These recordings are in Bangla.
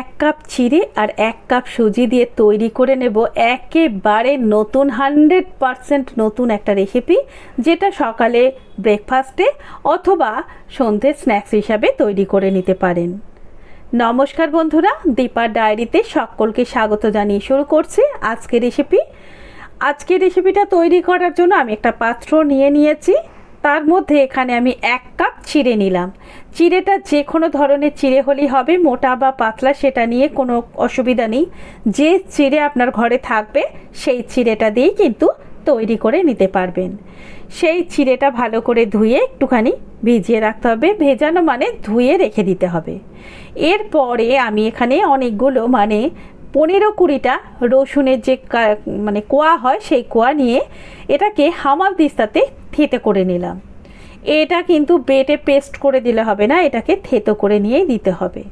এক কাপ চিড়ে আর এক কাপ সুজি দিয়ে তৈরি করে নেব একেবারে নতুন হান্ড্রেড পারসেন্ট নতুন একটা রেসিপি, যেটা সকালে ব্রেকফাস্টে অথবা সন্ধে স্ন্যাক্স হিসাবে তৈরি করে নিতে পারেন। নমস্কার বন্ধুরা, দীপার ডায়েরিতে সকলকে স্বাগত জানিয়ে শুরু করছি আজকের রেসিপি। আজকের রেসিপিটা তৈরি করার জন্য আমি একটা পাত্র নিয়ে নিয়েছি। তার মধ্যে এখানে আমি এক কাপ চিড়ে নিলাম। চিড়েটা যে কোনো ধরনের চিড়ে হলেই হবে, মোটা বা পাতলা, সেটা নিয়ে কোনো অসুবিধা নেই। যে চিড়ে আপনার ঘরে থাকবে, সেই চিড়েটা দিয়েই কিন্তু তৈরি করে নিতে পারবেন। সেই চিড়েটা ভালো করে ধুয়ে একটুখানি ভিজিয়ে রাখতে হবে। ভেজানো মানে ধুয়ে রেখে দিতে হবে। এরপরে আমি এখানে অনেকগুলো মানে পনেরো কুড়িটা রসুনের যে মানে কোয়া হয়, সেই কোয়া নিয়ে এটাকে হামাল দিস্তাতে থেতে করে নিলাম। এটা কিন্তু বেটে পেস্ট করে দিলে হবে না, এটাকে থেতো করে নিয়েই দিতে হবে।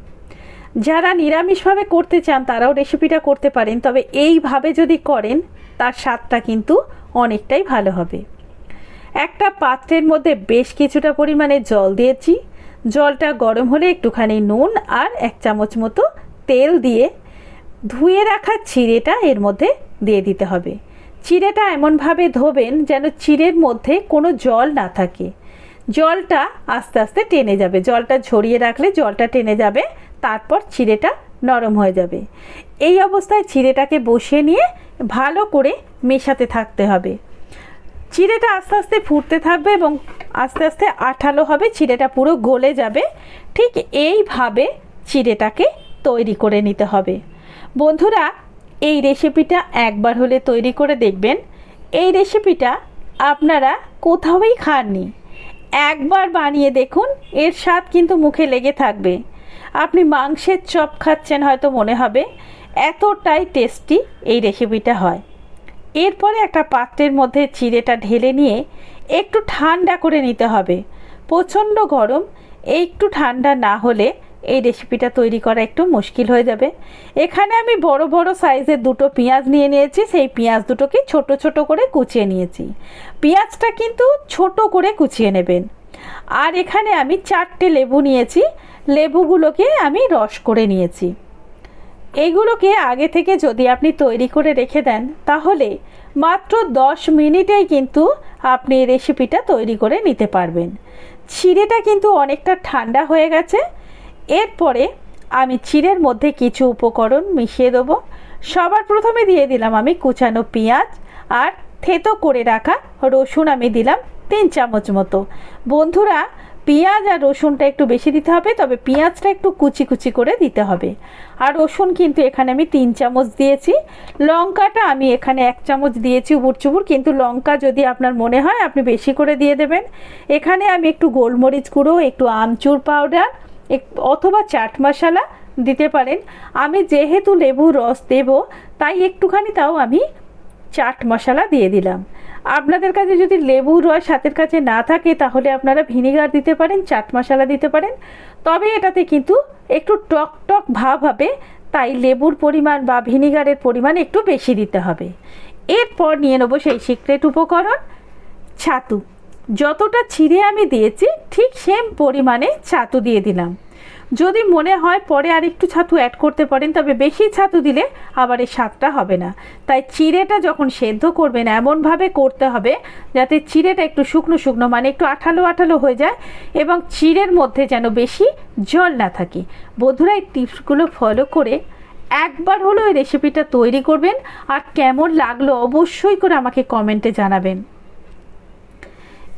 যারা নিরামিষভাবে করতে চান, তারাও রেসিপিটা করতে পারেন, তবে এইভাবে যদি করেন, তার স্বাদটা কিন্তু অনেকটাই ভালো হবে। একটা পাত্রের মধ্যে বেশ কিছুটা পরিমাণে জল দিয়েছি। জলটা গরম হলে একটুখানি নুন আর এক চামচ মতো তেল দিয়ে ধুয়ে রাখা চিড়েটা এর মধ্যে দিয়ে দিতে হবে। চিড়েটা এমনভাবে ধোবেন যেন চিড়ের মধ্যে কোনো জল না থাকে। জলটা আস্তে আস্তে টেনে যাবে। জলটা ঝরিয়ে রাখলে জলটা টেনে যাবে, তারপর চিড়েটা নরম হয়ে যাবে। এই অবস্থায় চিড়েটাকে বসিয়ে নিয়ে ভালো করে মেশাতে থাকতে হবে। চিড়েটা আস্তে আস্তে ফুটতে থাকবে এবং আস্তে আস্তে আঠালো হবে, চিড়েটা পুরো গলে যাবে। ঠিক এইভাবে চিড়েটাকে তৈরি করে নিতে হবে। বন্ধুরা এই রেসিপিটা একবার হলে তৈরি করে দেখবেন। এই রেসিপিটা আপনারা কোথাওই খাননি। একবার বানিয়ে দেখুন, এর স্বাদ কিন্তু মুখে লেগে থাকবে। আপনি মাংসের চপ খাচ্ছেন হয়তো মনে হবে, এতটাই টেস্টি এই রেসিপিটা হয়। এরপরে একটা পাত্রের মধ্যে চিড়েটা ঢেলে নিয়ে একটু ঠান্ডা করে নিতে হবে। প্রচণ্ড গরম, একটু ঠান্ডা না হলে এই রেসিপিটা তৈরি করা একটু মুশকিল হয়ে যাবে। এখানে আমি বড় বড় সাইজের দুটো পেঁয়াজ নিয়ে নিয়েছি। সেই পেঁয়াজ দুটোকে ছোট ছোট করে কুচিয়ে নিয়েছি। পেঁয়াজটা কিন্তু ছোট করে কুচিয়ে নেবেন। আর এখানে আমি চারটে লেবু নিয়েছি। লেবুগুলোকে আমি রস করে নিয়েছি। এইগুলোকে আগে থেকে যদি আপনি তৈরি করে রেখে দেন, তাহলে মাত্র দশ মিনিটেই কিন্তু আপনি রেসিপিটা তৈরি করে নিতে পারবেন। চিড়েটা কিন্তু অনেকটা ঠান্ডা হয়ে গেছে। এরপরে আমি চিড়ের মধ্যে কিছু উপকরণ মিশিয়ে দেবো। সবার প্রথমে দিয়ে দিলাম আমি কুচানো পেঁয়াজ আর থেতো করে রাখা রসুন আমি দিলাম তিন চামচ মতো। বন্ধুরা, পেঁয়াজ আর রসুনটা একটু বেশি দিতে হবে, তবে পেঁয়াজটা একটু কুচি কুচি করে দিতে হবে। আর রসুন কিন্তু এখানে আমি তিন চামচ দিয়েছি। লঙ্কাটা আমি এখানে এক চামচ দিয়েছি উবুর চুবুর, কিন্তু লঙ্কা যদি আপনার মনে হয় আপনি বেশি করে দিয়ে দেবেন। এখানে আমি একটু গোলমরিচ গুঁড়ো, একটু আমচুর পাউডার অথবা চাট মশলা দিতে পারেন। আমি যেহেতু লেবুর রস দেব, তাই একটুখানি তাও আমি চাট মশলা দিয়ে দিলাম। আপনাদের কাছে যদি লেবুর রস হাতের কাছে না থাকে, তাহলে আপনারা ভিনিগার দিতে পারেন, চাট মশলা দিতে পারেন। তবে এটাতে কিন্তু একটু টক টক ভাব হবে, তাই লেবুর পরিমাণ বা ভিনিগারের পরিমাণ একটু বেশি দিতে হবে। এরপর নিয়ে নেব সেই সিক্রেট উপকরণ, ছাতু। যতটা ছিঁড়ে আমি দিয়েছি, ঠিক সেম পরিমাণে ছাতু দিয়ে দিলাম। যদি মনে হয় পরে আর একটু ছাতু অ্যাড করতে পারেন, তবে বেশি ছাতু দিলে আবার এই স্বাদটা হবে না। তাই চিড়েটা যখন সেদ্ধ করবেন, এমনভাবে করতে হবে যাতে চিড়েটা একটু শুকনো শুকনো মানে একটু আঠালো আঠালো হয়ে যায় এবং চিড়ের মধ্যে যেন বেশি জল না থাকে। বন্ধুরা, এই টিপসগুলো ফলো করে একবার হলো এই রেসিপিটা তৈরি করবেন। আর কেমন লাগল অবশ্যই করে আমাকে কমেন্টে জানাবেন।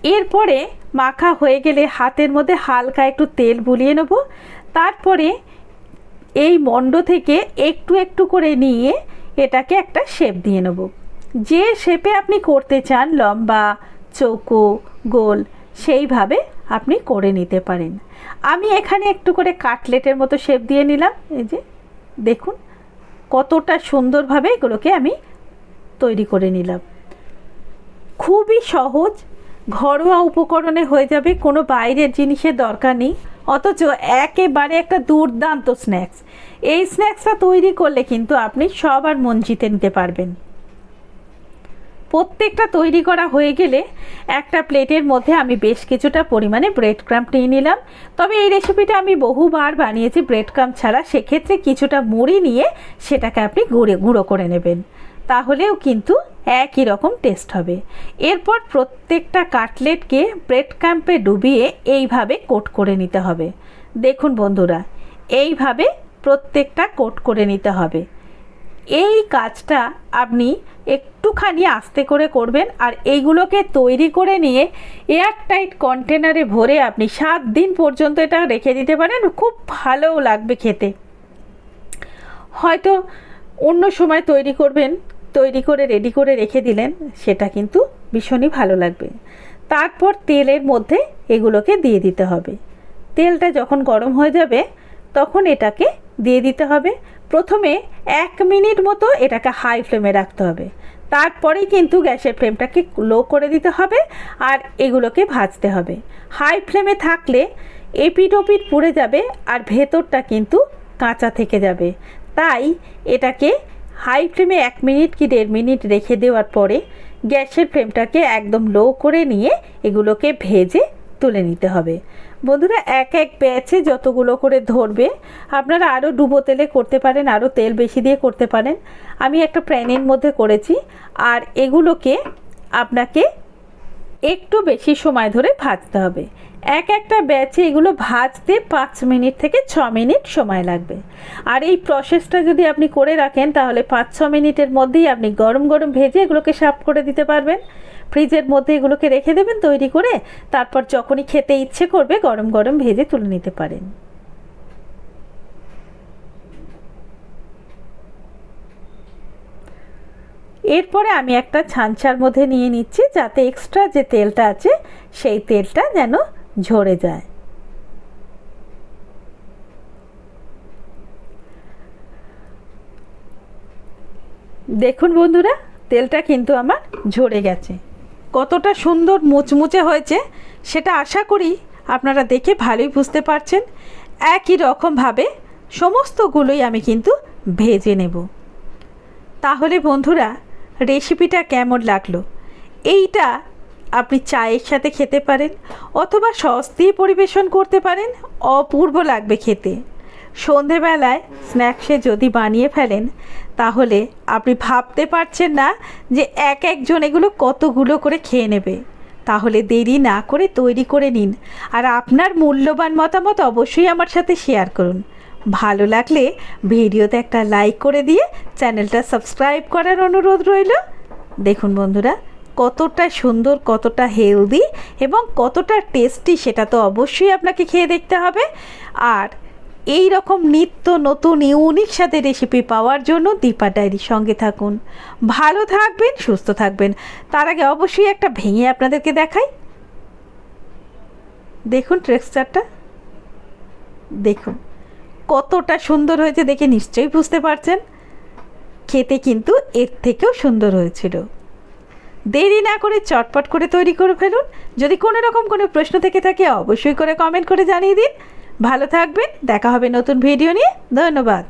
এরপরে মাখা হয়ে গেলে হাতের মধ্যে হালকা একটু তেল বুলিয়ে নেব। তারপরে এই মণ্ড থেকে একটু একটু করে নিয়ে এটাকে একটা শেপ দিয়ে নেব। যে শেপে আপনি করতে চান, লম্বা, চৌকো, গোল, সেইভাবে আপনি করে নিতে পারেন। আমি এখানে একটু করে কাটলেটের মতো শেপ দিয়ে নিলাম। এই যে, দেখুন কতটা সুন্দরভাবে এগুলোকে আমি তৈরি করে নিলাম। খুবই সহজ ঘরোয়া উপকরণে হয়ে যাবে কোনো বাইরের জিনিসের দরকার নেই, অথচ একেবারে একটা দুর্দান্ত স্ন্যাক্স এই স্ন্যাক্সটা তৈরি করলে কিন্তু আপনি সবার মন জিতে নিতে পারবেন। প্রত্যেকটা তৈরি করা হয়ে গেলে একটা প্লেটের মধ্যে আমি বেশ কিছুটা পরিমাণে ব্রেড ক্রাম্প নিয়ে নিলাম। তবে এই রেসিপিটা আমি বহুবার বানিয়েছি ব্রেড ক্রাম্প ছাড়া। সেক্ষেত্রে কিছুটা মুড়ি নিয়ে সেটাকে আপনি গুঁড়ে, গুঁড়ো করে নেবেন। তাহলেও কিন্তু একই রকম টেস্ট হবে। এরপর প্রত্যেকটা কাটলেটকে ব্রেড ক্যাম্পে ডুবিয়ে এইভাবে কোট করে নিতে হবে। দেখুন বন্ধুরা, এইভাবে প্রত্যেকটা কোট করে নিতে হবে। এই কাজটা আপনি একটুখানি আস্তে করে করবেন আর এইগুলোকে তৈরি করে নিয়ে এয়ারটাইট কন্টেনারে ভরে আপনি সাত দিন পর্যন্ত এটা রেখে দিতে পারেন, খুব ভালোও লাগবে খেতে। হয়তো অন্য সময় তৈরি করবেন তৈরি করে রেডি করে রেখে দিলেন, সেটা কিন্তু ভীষণই ভালো লাগবে। তারপর তেলের মধ্যে এগুলোকে দিয়ে দিতে হবে। তেলটা যখন গরম হয়ে যাবে, তখন এটাকে দিয়ে দিতে হবে। প্রথমে এক মিনিট মতো এটাকে হাই ফ্লেমে রাখতে হবে। তারপরেই কিন্তু গ্যাসের ফ্লেমটাকে লো করে দিতে হবে আর এগুলোকে ভাজতে হবে। হাই ফ্লেমে থাকলে এপিট ওপিট পুড়ে যাবে আর ভেতরটা কিন্তু কাঁচা থেকে যাবে। তাই এটাকে হাই ফ্লেমে এক মিনিট কি দেড় মিনিট রেখে দেওয়ার পরে গ্যাসের ফ্লেমটাকে একদম লো করে নিয়ে এগুলোকে ভেজে তুলে নিতে হবে। বন্ধুরা, এক এক ব্যাচে যতগুলো করে ধরবে, আপনারা আরও ডুবো তেলে করতে পারেন আরও তেল বেশি দিয়ে করতে পারেন। আমি একটা প্যানের মধ্যে করেছি, আর এগুলোকে আপনাকে একটু বেশি সময় ধরে ভাজতে হবে। এক একটা ব্যাচে এগুলো ভাজতে পাঁচ মিনিট থেকে ছ মিনিট সময় লাগবে। আর এই প্রসেসটা যদি আপনি করে রাখেন, তাহলে পাঁচ ছ মিনিটের মধ্যেই আপনি গরম গরম ভেজে এগুলোকে সাফ করে দিতে পারবেন। ফ্রিজের মধ্যে এগুলোকে রেখে দেবেন তৈরি করে, তারপর যখনই খেতে ইচ্ছে করবে গরম গরম ভেজে তুলে নিতে পারেন। এরপরে আমি একটা ছাঁচার মধ্যে নিয়ে নিচ্ছি যাতে এক্সট্রা যে তেলটা আছে, সেই তেলটা যেন ঝরে যায়। দেখুন বন্ধুরা, তেলটা কিন্তু আমার ঝরে গেছে। কতটা সুন্দর মুচমুচে হয়েছে, সেটা আশা করি আপনারা দেখে ভালোই বুঝতে পারছেন। একই রকমভাবে সমস্তগুলোই আমি কিন্তু ভেজে নেব। তাহলে বন্ধুরা রেসিপিটা কেমন লাগল? এইটা আপনি চায়ের সাথে খেতে পারেন অথবা সস পরিবেশন করতে পারেন, অপূর্ব লাগবে খেতে। সন্ধেবেলায় স্ন্যাক্সে যদি বানিয়ে ফেলেন, তাহলে আপনি ভাবতে পারছেন না যে এক একজন এগুলো কতগুলো করে খেয়ে নেবে। তাহলে দেরি না করে তৈরি করে নিন। আর আপনার মূল্যবান মতামত অবশ্যই আমার সাথে শেয়ার করুন। ভালো লাগলে ভিডিওতে একটা লাইক করে দিয়ে চ্যানেলটা সাবস্ক্রাইব করার অনুরোধ রইল। দেখুন বন্ধুরা, কতটা সুন্দর, কতটা হেলদি এবং কতটা টেস্টি সেটা তো অবশ্যই আপনাকে খেয়ে দেখতে হবে। আর এই রকম নিত্য নতুন ইউনিক সাথে রেসিপি পাওয়ার জন্য দীপা ডায়েরির সঙ্গে থাকুন। ভালো থাকবেন, সুস্থ থাকবেন। তার আগে অবশ্যই একটা ভেঙে আপনাদেরকে দেখাই। দেখুন টেক্সচারটা দেখুন। কতটা সুন্দর হয়েছে দেখে নিশ্চয়ই বুঝতে পারছেন। খেতে কিন্তু এর থেকেও সুন্দর হয়েছিল। দেরি না করে চটপট করে তৈরি করে ফেলুন। যদি কোনো রকম কোনো প্রশ্ন থেকে থাকে অবশ্যই করে কমেন্ট করে জানিয়ে দিন। ভালো থাকবেন, দেখা হবে নতুন ভিডিও নিয়ে। ধন্যবাদ।